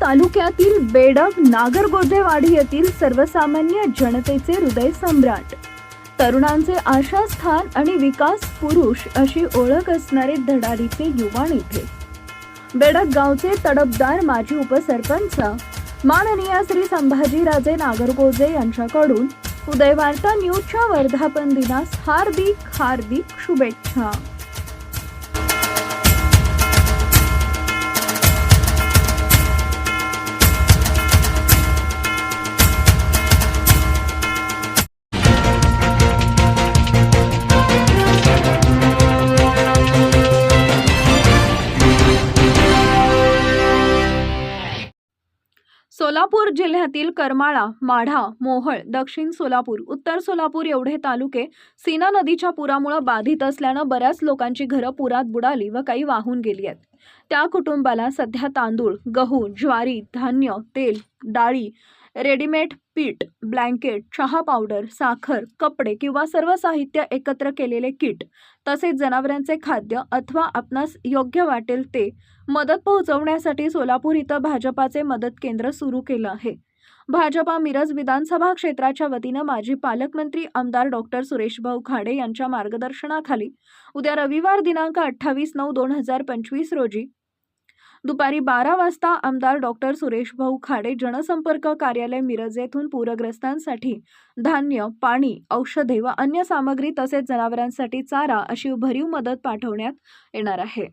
तालुक्यातील बेडग नागरगोजेवाडी येथील सर्वसामान्य जनतेचे हृदय सम्राट. तरुणांचे आशास्थान आणि विकास पुरुष अशी ओळख असणारे धडाडीचे युवा नेते बेडक गावचे तडफदार माजी उपसरपंच माननीय श्री संभाजीराजे नागरगोजे यांच्याकडून उदयवार्ता न्यूजच्या वर्धापन दिनास हार्दिक हार्दिक शुभेच्छा. सोलापूर जिल्ह्यातील करमाळा माढा मोहळ दक्षिण सोलापूर उत्तर सोलापूर एवढे तालुके सीना नदीच्या पुरामुळे बाधित असल्यानं बऱ्याच लोकांची घरं पुरात बुडाली व काही वाहून गेली आहेत. त्या कुटुंबाला सध्या तांदूळ गहू ज्वारी धान्य तेल डाळी रेडीमेड पीठ ब्लँकेट चहा पावडर साखर कपडे किंवा सर्व साहित्य एकत्र केलेले किट तसेच जनावरांचे खाद्य अथवा आपणास योग्य वाटेल ते मदत पोहोचवण्यासाठी सोलापूर इथं भाजपाचे मदत केंद्र सुरू केलं आहे. भाजपा मिरज विधानसभा क्षेत्राच्या वतीनं माजी पालकमंत्री आमदार डॉक्टर सुरेशभाऊ खाडे यांच्या मार्गदर्शनाखाली उद्या रविवार दिनांक अठ्ठावीस नऊ दोन हजार पंचवीस रोजी दुपारी बारा वाजता आमदार डॉक्टर सुरेशभाऊ खाडे जनसंपर्क कार्यालय मिरज येथून पूरग्रस्तांसाठी धान्य पाणी औषधे व अन्य सामग्री तसेच जनावरांसाठी चारा अशी भरीव मदत पाठवण्यात येणार आहे.